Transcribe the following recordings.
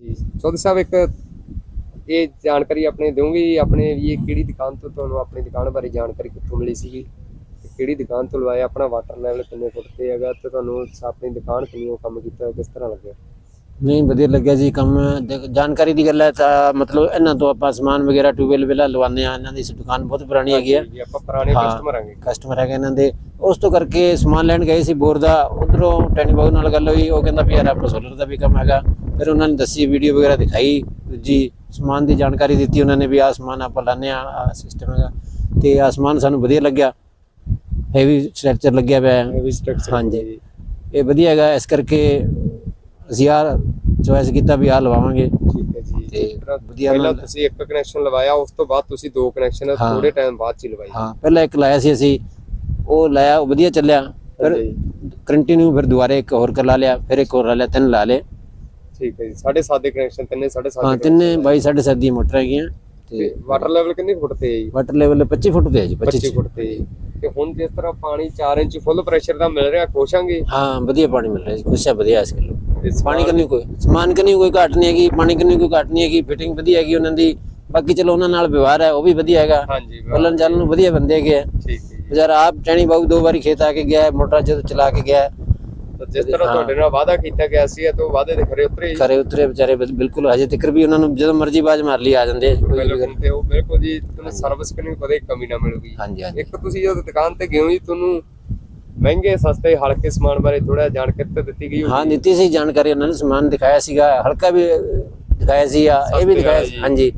ਜੀ, ਚੌਧਰੀ ਸਾਹਿਬ, ਇੱਕ ਇਹ ਜਾਣਕਾਰੀ ਆਪਣੇ ਦਿਓਗੇ ਆਪਣੇ ਵੀ ਇਹ ਕਿਹੜੀ ਦੁਕਾਨ ਤੋਂ ਤੁਹਾਨੂੰ ਆਪਣੀ ਦੁਕਾਨ ਬਾਰੇ ਜਾਣਕਾਰੀ ਕਿੱਥੋਂ ਮਿਲੀ ਸੀਗੀ? ਤੇ ਕਿਹੜੀ ਦੁਕਾਨ ਤੋਂ ਲਵਾਇਆ? ਆਪਣਾ ਵਾਟਰ ਲੈਵਲ ਕਿੰਨੇ ਫੁੱਟ ਤੇ ਹੈਗਾ? ਤੇ ਤੁਹਾਨੂੰ ਆਪਣੀ ਦੁਕਾਨ ਕਿੰਨੀ ਕੰਮ ਕੀਤਾ, ਕਿਸ ਤਰ੍ਹਾਂ ਲੱਗਿਆ? ਨਹੀਂ ਵਧੀਆ ਲੱਗਿਆ ਜੀ ਕੰਮ। ਜਾਣਕਾਰੀ ਦੀ ਗੱਲ ਹੈ ਤਾਂ ਮਤਲਬ ਇਹਨਾਂ ਤੋਂ ਆਪਾਂ ਸਮਾਨ ਵਗੈਰਾ ਟਿਊਬਵੈਲ ਵਗੈਰਾ ਲਵਾਉਂਦੇ ਆ ਇਹਨਾਂ ਦੀ ਦੁਕਾਨ ਬਹੁਤ ਪੁਰਾਣੀ ਹੈਗੀ ਹੈ। ਜੀ ਆਪਾਂ ਪੁਰਾਣੇ। ਕਸਟਮਰ ਆਂਗੇ ਕਸਟਮਰ ਹੈਗੇ ਇਹਨਾਂ ਦੇ। ਉਸ ਤੋਂ ਕਰਕੇ ਸਮਾਨ ਲੈਣ ਗਏ ਸੀ ਬੋਰ ਦਾ। ਉਧਰੋਂ ਟੈਨੀ ਬਾਬੂ ਨਾਲ ਗੱਲ ਹੋਈ। ਉਹ ਕਹਿੰਦਾ ਵੀ ਯਾਰ ਆਪਾਂ ਸੋਲਰ ਦਾ ਵੀ ਕੰਮ ਹੈਗਾ। ਫਿਰ ਉਹਨਾਂ ਨੇ ਦੱਸੀ ਵੀਡੀਓ ਵਗੈਰਾ ਦਿਖਾਈ। ਜੀ ਸਮਾਨ ਦੀ ਜਾਣਕਾਰੀ ਦਿੱਤੀ ਉਹਨਾਂ ਨੇ ਵੀ ਆਹ ਸਮਾਨ ਆਪਾਂ ਲਾਉਂਦੇ ਆ ਸਿਸਟਮ ਹੈਗਾ। ਤੇ ਆਹ ਸਮਾਨ ਸਾਨੂੰ ਵਧੀਆ ਲੱਗਿਆ। ਹੈਵੀ ਸਟਰਕਚਰ ਲੱਗਿਆ ਹੋਇਆ ਹੈ ਵੀ ਸਟਰਕਚਰ ਹਾਂਜੀ। ਇਹ ਵਧੀਆ ਹੈਗਾ। ਇਸ ਕਰਕੇ ਅਸੀਂ ਯਾਰ ਚੋਇਸ ਕੀਤਾ ਵੀ ਆਹ ਲਵਾਵਾਂਗੇ। ਠੀਕ ਹੈ ਜੀ। ਤੇ ਵਧੀਆ ਪਹਿਲਾਂ ਨਾਲ- ਤੁਸੀਂ ਇੱਕ ਕਨੈਕਸ਼ਨ ਲਵਾਇਆ ਉਸ ਤੋਂ ਬਾਅਦ ਤੁਸੀਂ ਦੋ ਕਨੈਕਸ਼ਨ ਹਾਂ। ਥੋੜੇ ਟਾਈਮ ਬਾਅਦ ਚ ਹੀ ਲਵਾਈ। ਹਾਂ ਪਹਿਲਾਂ ਇੱਕ ਲਾਇਆ ਸੀ ਅਸੀਂ ਉਹ ਲਾਇਆ ਉਹ ਵਧੀਆ ਚੱਲਿਆ। ਫਿਰ। ਕੰਟੀਨਿਊ ਫਿਰ ਦੁਬਾਰੇ ਇੱਕ ਹੋਰ ਕਰ ਲਾ ਲਿਆ ਫਿਰ ਇੱਕ ਹੋਰ ਲਾ ਲਿਆ ਤਿੰਨ ਲਾ ਲਏ। ਠੀਕ ਹੈ ਜੀ ਸਾਢੇ ਸੱਤ ਦੇ ਕਨੈਕਸ਼ਨ ਤਿੰਨੇ ਸਾਢੇ ਸੱਤ ਹਾਂ ਦੇ ਤਿੰਨੇ ਬਾਈ ਸਾਢੇ ਸੱਤ ਦੀਆਂ ਮੋਟਰ ਹੈਗੀਆਂ ਤੇ ਵਾਟਰ ਲੈਵਲ ਕਿੰਨੇ ਫੁੱਟ ਤੇ ਹੈ ਜੀ? ਵਾਟਰ ਲੈਵਲ 25 ਫੁੱਟ ਤੇ ਹੈ ਜੀ 25 25 ਫੁੱਟ ਤੇ ਜੀ। ਤੇ ਹੁਣ ਜਿਸ ਤਰ੍ਹਾਂ ਪਾਣੀ 4 ਇੰਚ ਫੁੱਲ ਪ੍ਰੈਸ਼ਰ ਦਾ ਮਿਲ ਰਿਹਾ ਖੁਸ਼ਾਂਗੇ? ਹਾਂ ਵਧੀਆ ਪਾਣੀ ਮਿਲ ਰਿਹਾ ਜੀ ਖੁਸ਼ਾ ਵਧੀਆ ਇਸ ਕਿਲੋ ਤੇ ਪਾਣੀ ਕੰਨੀ ਕੋਈ ਸਮਾਨ ਕੰਨੀ ਕੋਈ ਘਾਟ ਨਹੀਂ ਹੈਗੀ ਪਾਣੀ ਕੰਨੀ ਕੋਈ ਘਾਟ ਨਹੀਂ ਹੈਗੀ ਫਿਟਿੰਗ ਵਧੀਆ ਹੈਗੀ ਉਹਨਾਂ ਦੀ। ਬਾਕੀ ਚਲੋ ਉਹਨਾਂ ਨਾਲ ਵਿਵਹਾਰ ਹੈ ਉਹ ਵੀ ਵਧੀਆ ਹੈਗਾ। ਹਾਂਜੀ ਬੋਲਣ ਚੱਲਣ ਨੂੰ ਵਧੀਆ ਬੰਦੇ ਹੈਗੇ ਠੀਕ ਹੈ ਜੀ। ਵਿਚਾਰਾ ਆਪ ਟੈਣੀ ਬਾਬੂ ਦੋ ਵਾਰੀ ਖੇਤ ਆ ਕੇ ਗਿਆ ਮੋਟਰ ਜਦੋਂ ਚਲਾ ਕੇ ਗਿਆ। ਜਿਸ ਤਰ੍ਹਾਂ। ਤੁਹਾਡੇ ਨਾਲ ਵਾਅਦਾ ਕੀਤਾ ਗਿਆ ਸੀ ਤਾਂ ਵਾਅਦੇ ਦੇ ਖਰੇ ਉਤਰੇ। ਘਰੇ ਉਤਰੇ ਵਿਚਾਰੇ ਬਿਲ- ਬਿਲਕੁਲ ਹਜੇ ਤੱਕ ਵੀ ਉਹਨਾਂ ਨੂੰ ਜਦੋਂ ਮਰਜ਼ੀ ਬਾਜ ਮਾਰ ਲਈ ਆ ਜਾਂਦੇ ਕੋਈ ਤੇ ਉਹ ਬਿਲਕੁਲ ਜੀ ਤੁਹਾਨੂੰ ਸਰਵਿਸ ਕਰਨੀ ਕਦੇ ਕਮੀ ਨਾ ਮਿਲੂਗੀ। ਹਾਂਜੀ ਹਾਂਜੀ। ਇੱਕ ਤੁਸੀਂ ਜਦੋਂ ਦੁਕਾਨ ਤੇ ਗਏ ਹੋ ਜੀ ਤੁਹਾਨੂੰ ਮਹਿੰਗੇ ਸਸਤੇ ਹਲਕੇ ਸਮਾਨ ਬਾਰੇ ਥੋੜਾ ਜਾਣਕਾਰੀ ਤਾਂ ਦਿੱਤੀ ਗਈ। ਹਾਂ ਦਿੱਤੀ ਸੀ ਜਾਣਕਾਰੀ ਉਹਨਾਂ ਨੇ ਸਮਾਨ ਦਿਖਾਇਆ ਸੀਗਾ ਹਲਕਾ ਵੀ ਦਿਖਾਇਆ ਸੀ ਆ ਇਹ ਵੀ ਦਿਖਾਇਆ ਸੀ। ਹਾਂਜੀ।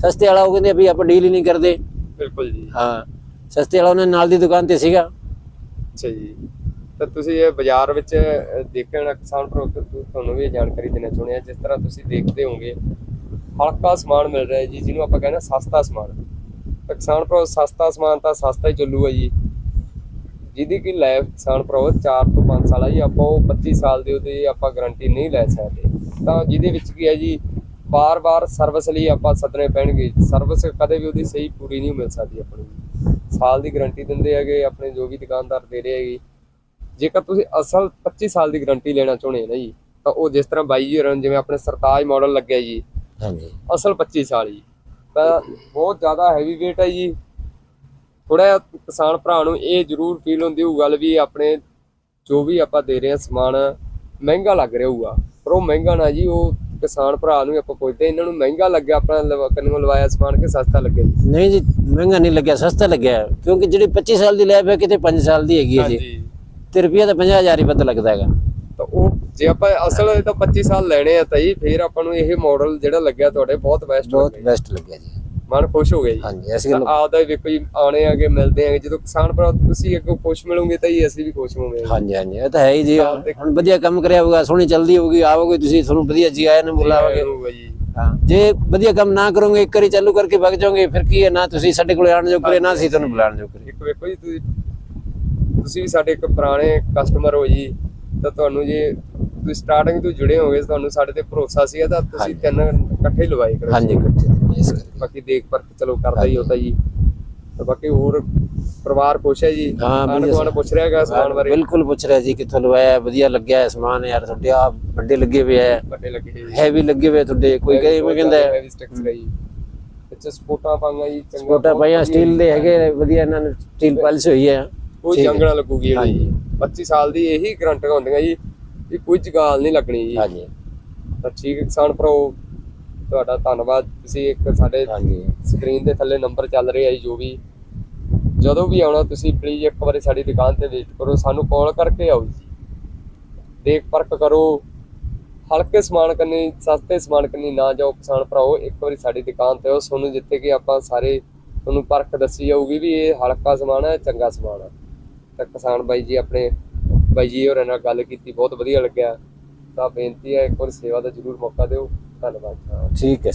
ਸਸਤੇ ਵਾਲਾ ਉਹ ਕਹਿੰਦੇ ਵੀ ਆਪਾਂ ਡੀਲ ਹੀ ਨਹੀਂ ਕਰਦੇ। ਬਿਲਕੁਲ ਜੀ। ਹਾਂ। ਸਸਤੇ ਵਾਲਾ ਉਹਨਾਂ ਨਾਲ ਦੀ ਦੁਕਾਨ ਤੇ ਸੀਗਾ। ਅੱਛਾ ਜੀ। ਤਾਂ ਤੁਸੀਂ ਇਹ ਬਾਜ਼ਾਰ ਵਿੱਚ ਦੇਖਣ ਕਿਸਾਨ ਭਰਾ ਤੁਹਾਨੂੰ ਵੀ ਜਾਣਕਾਰੀ ਦੇਣਾ ਚਾਹੁੰਦੇ ਆ ਜਿਸ ਤਰ੍ਹਾਂ ਤੁਸੀਂ ਦੇਖਦੇ ਹੋਵੋਗੇ ਹਲਕਾ ਸਮਾਨ ਮਿਲ ਰਿਹਾ ਜੀ ਜਿਹਨੂੰ ਆਪਾਂ ਕਹਿੰਦੇ ਸਸਤਾ ਸਮਾਨ। ਤਾਂ ਕਿਸਾਨ ਭਰਾ ਸਸਤਾ ਸਮਾਨ ਤਾਂ ਸਸਤਾ ਹੀ ਚੱਲੂਗਾ ਜੀ। ਜਿਹਦੀ ਕਿ ਲਾਈਫ ਕਿਸਾਨ ਭਰਾ 4 ਤੋਂ 5 ਸਾਲ ਆ ਜੀ ਆਪਾਂ ਉਹ 25 ਸਾਲ ਦੇ ਉਹਦੇ ਆਪਾਂ ਗਾਰੰਟੀ ਨਹੀਂ ਲੈ ਸਕਦੇ। ਤਾਂ ਜਿਹਦੇ ਵਿੱਚ ਕੀ ਹੈ ਜੀ ਬਾਰ-ਬਾਰ ਸਰਵਿਸ ਲਈ ਆਪਾਂ ਸੱਦਣੇ ਪੈਣਗੇ। ਸਰਵਿਸ ਕਦੇ ਵੀ ਉਹਦੀ ਸਹੀ ਪੂਰੀ ਨਹੀਂ ਮਿਲ ਸਕਦੀ ਆਪਾਂ ਨੂੰ ਸਾਲ ਦੀ ਗਾਰੰਟੀ ਦਿੰਦੇ ਹੈਗੇ ਆਪਣੇ ਜੋ ਵੀ ਦੁਕਾਨਦਾਰ ਦੇ ਰਹੇ ਹੈਗੇ। ਜੇਕਰ ਤੁਸੀਂ ਅਸਲ 25 ਸਾਲ ਦੀ ਗਾਰੰਟੀ ਲੈਣਾ ਚਾਹੁੰਦੇ ਹੋ ਨਾ ਜੀ ਤਾਂ ਉਹ ਜਿਸ ਤਰ੍ਹਾਂ ਬਾਈ ਜੀ ਰਨ ਜਿਵੇਂ ਆਪਣੇ ਸਰਤਾਜ ਮਾਡਲ ਲੱਗਿਆ ਜੀ ਹਾਂਜੀ। ਅਸਲ 25 ਸਾਲ ਜੀ। ਤਾਂ ਬਹੁਤ ਜ਼ਿਆਦਾ ਹੈਵੀ weight ਹੈ ਜੀ। ਥੋੜਾ ਕਿਸਾਨ ਭਰਾ ਨੂੰ ਇਹ ਜ਼ਰੂਰ ਫੀਲ ਹੁੰਦੀ ਹੋਊ ਗੱਲ ਵੀ ਆਪਣੇ ਜੋ ਵੀ ਆਪਾਂ ਦੇ ਰਹੇ ਹਾਂ ਸਮਾਨ ਮਹਿੰਗਾ ਲੱਗ ਰਿਹਾ ਹੋਊਗਾ। ਪਰ ਉਹ ਮਹਿੰਗਾ ਨਾ ਜੀ ਉਹ ਕਿਸਾਨ ਭਰਾ ਨੂੰ ਆਪਾਂ ਪੁੱਛਦੇ ਇਹਨਾਂ ਨੂੰ ਮਹਿੰਗਾ ਲੱਗਿਆ ਆਪਣਾ ਕੰਨੋਂ ਲਵਾਇਆ ਸਮਾਨ ਕਿ ਸਸਤਾ ਲੱਗਿਆ ਜੀ? ਨਹੀਂ ਜੀ ਮਹਿੰਗਾ ਨਹੀਂ ਲੱਗਿਆ ਸਸਤਾ ਲੱਗਿਆ। ਕਿਉਂਕਿ ਜਿਹੜੀ 25 ਸਾਲ ਦੀ ਲੈਬ ਹੈ ਕਿਤੇ 5 ਸਾਲ ਦੀ ਹੈਗੀ ਹੈ ਜੀ। ਤੇ ਰੁਪਿਆ ਤਾਂ 50000 ਹੀ ਵੱਧ ਲੱਗਦਾ ਹੈਗਾ। ਤਾਂ ਉਹ ਜੇ ਆਪਾਂ ਅਸਲ ਤਾਂ 25 ਸਾਲ ਲੈਣੇ ਆ ਤਾਂ ਜੀ ਫਿਰ ਆਪਾਂ ਨੂੰ ਇਹ ਮਾਡਲ ਜਿਹੜਾ ਲੱਗਿਆ ਤੁਹਾਡੇ ਬਹੁਤ ਬੈਸਟ ਬਹੁਤ ਬੈਸਟ ਲੱਗਿਆ ਜੀ। ਮਨ ਖੁਸ਼ ਹੋ ਗਿਆ ਜੀ। ਹਾਂਜੀ ਇਸ ਤਾਂ ਆਪਦਾ ਵੇਖੋ ਜੀ ਆਣੇ ਆਗੇ ਮਿਲਦੇ ਆਗੇ। ਜਦੋਂ ਕਿਸਾਨ ਭਰਾ ਤੁਸੀਂ ਅੱਗੋਂ ਖੁਸ਼ ਮਿਲੋਗੇ ਤਾਂ ਹੀ ਅਸੀਂ ਵੀ ਖੁਸ਼ ਹੋਵਾਂਗੇ। ਹਾਂਜੀ ਹਾਂਜੀ ਇਹ ਤਾਂ ਹੈ ਹੀ ਜੀ। ਹੁਣ ਵਧੀਆ ਕੰਮ ਕਰਿਆ ਹੋਊਗਾ ਸੋਹਣੀ ਚੱਲਦੀ ਹੋਊਗੀ ਆਵੋਗੇ ਤੁਸੀਂ ਤੁਹਾਨੂੰ ਵਧੀਆ ਜੀ ਆਇਆਂ ਨੂੰ ਬੁਲਾਵਾਂਗੇ ਹੋਊਗਾ ਜੀ। ਹਾਂ ਜੇ ਵਧੀਆ ਕੰਮ ਨਾ ਕਰੋਗੇ ਇੱਕ ਵਾਰੀ ਚਾਲੂ ਕਰਕੇ ਵਗ ਜਾਓਗੇ ਫਿਰ ਕੀ ਹੈ ਨਾ ਤੁਸੀਂ ਸਾਡੇ ਕੋਲ ਆਣ ਜੋਗਰੇ ਨਾ ਅਸੀਂ ਤੁਹਾਨੂੰ ਬੁਲਾਉਣ ਜੋਗਰੇ ਇੱਕ ਵੇਖੋ ਜੀ ਤੁਸੀਂ ਤੁਸੀਂ ਵੀ ਸਾਡੇ ਇੱਕ ਪੁਰਾਣੇ ਕਸਟਮਰ ਹੋ ਜੀ ਤਾਂ ਤੁਹਾਨੂੰ ਜੇ ਤੁਸੀਂ ਸਟਾਰਟਿੰਗ ਤੋਂ ਜੁੜੇ ਹੋਗੇ ਤੁਹਾਨੂੰ ਸਾਡੇ ਤੇ ਭਰੋਸਾ ਸੀ ਤਾਂ ਤੁਸੀਂ। ਤਿੰਨ ਇਕੱਠੇ ਲਵਾਏ ਕਰੋ ਹਾਂਜੀ ਇਕੱਠੇ ਇਸ ਕਰਕੇ ਬਾਕੀ ਦੇਖ ਪਰਖ ਚਲੋ ਕਰਦਾ ਹੀ ਹੁੰਦਾ ਜੀ। ਤੇ ਬਾਕੀ ਹੋਰ ਪਰਿਵਾਰ ਖੁਸ਼ ਹੈ ਜੀ? ਹਾਂ, ਗੁਆਂਢ ਪੁੱਛ ਰਿਹਾ ਹੈਗਾ ਸਮਾਨ ਬਾਰੇ? ਬਿਲਕੁਲ ਪੁੱਛ ਰਿਹਾ ਜੀ ਕਿੱਥੋਂ ਲਵਾਇਆ ਵਧੀਆ ਲੱਗਿਆ ਸਮਾਨ ਯਾਰ ਤੁਹਾਡੇ ਆ ਵੱਡੇ ਲੱਗੇ ਹੋਏ ਆ ਵੱਡੇ ਲੱਗੇ ਹੈਵੀ ਲੱਗੇ ਹੋਏ ਤੁਹਾਡੇ ਕੋਈ ਕਹੇ ਮੈਂ ਕਹਿੰਦਾ ਹੈਵੀ ਸਟਰਕਚਰ ਹੈ ਜੀ। ਚੰਗਾ ਪਾਈਆਂ ਵਧੀਆ ਸਟੀਲ ਦੇ ਹੈਗੇ ਵਧੀਆ ਇਹਨਾਂ ਨੇ ਸਟੀਲ ਪਾਲਿਸ਼ ਹੋਈ ਹੈ। ਕੋਈ ਠੀਕ ਹੈ। ਜੰਗ ਨਾ ਲੱਗੂਗੀ ਹਾਂਜੀ। 25 ਸਾਲ ਦੀ ਇਹੀ ਗਰੰਟੀਆਂ ਹੁੰਦੀਆਂ ਜੀ। ਵੀ ਕੋਈ ਜਗਾਲ ਨਹੀਂ ਲੱਗਣੀ ਜੀ। ਹਾਂਜੀ। ਤਾਂ ਠੀਕ ਹੈ ਕਿਸਾਨ ਭਰਾ ਤੁਹਾਡਾ ਧੰਨਵਾਦ। ਤੁਸੀਂ ਇੱਕ ਸਾਡੇ ਹਾਂਜੀ। ਸਕਰੀਨ ਦੇ ਥੱਲੇ ਨੰਬਰ ਚੱਲ ਰਿਹਾ ਜੀ ਜੋ ਵੀ। ਜਦੋਂ ਵੀ ਆਉਣਾ ਤੁਸੀਂ ਪਲੀਜ਼ ਇੱਕ ਵਾਰੀ ਸਾਡੀ ਦੁਕਾਨ ਤੇ ਵਿਜ਼ਿਟ ਕਰੋ। ਸਾਨੂੰ ਕਾਲ ਕਰਕੇ ਆਓ ਜੀ। ਦੇਖ ਪਰਖ ਕਰੋ। ਹਲਕੇ ਸਮਾਨ ਕੰਨੀ ਸਸਤੇ ਸਮਾਨ ਕੰਨੀ ਨਾ ਜਾਓ ਕਿਸਾਨ ਭਰਾਓ। ਇੱਕ ਵਾਰੀ ਸਾਡੀ ਦੁਕਾਨ ਤੇ ਆਓ। ਤੁਹਾਨੂੰ ਜਿੱਥੇ ਕਿ ਆਪਾਂ ਸਾਰੇ ਤੁਹਾਨੂੰ ਪਰਖ ਦੱਸੀ ਜਾਊਗੀ ਵੀ ਇਹ ਹਲਕਾ ਸਮਾਨ ਹੈ ਚੰਗਾ ਸਮਾਨ ਹੈ। ਤਾਂ ਕਿਸਾਨ ਬਾਈ ਜੀ ਆਪਣੇ ਬਾਈ ਜੀ ਹੋਰਾਂ ਨਾਲ ਗੱਲ ਕੀਤੀ, ਬਹੁਤ ਵਧੀਆ ਲੱਗਿਆ। ਤਾਂ ਬੇਨਤੀ ਹੈ, ਇੱਕ ਵਾਰ ਸੇਵਾ ਦਾ ਜ਼ਰੂਰ ਮੌਕਾ ਦਿਓ। ਧੰਨਵਾਦ। ਠੀਕ ਹੈ।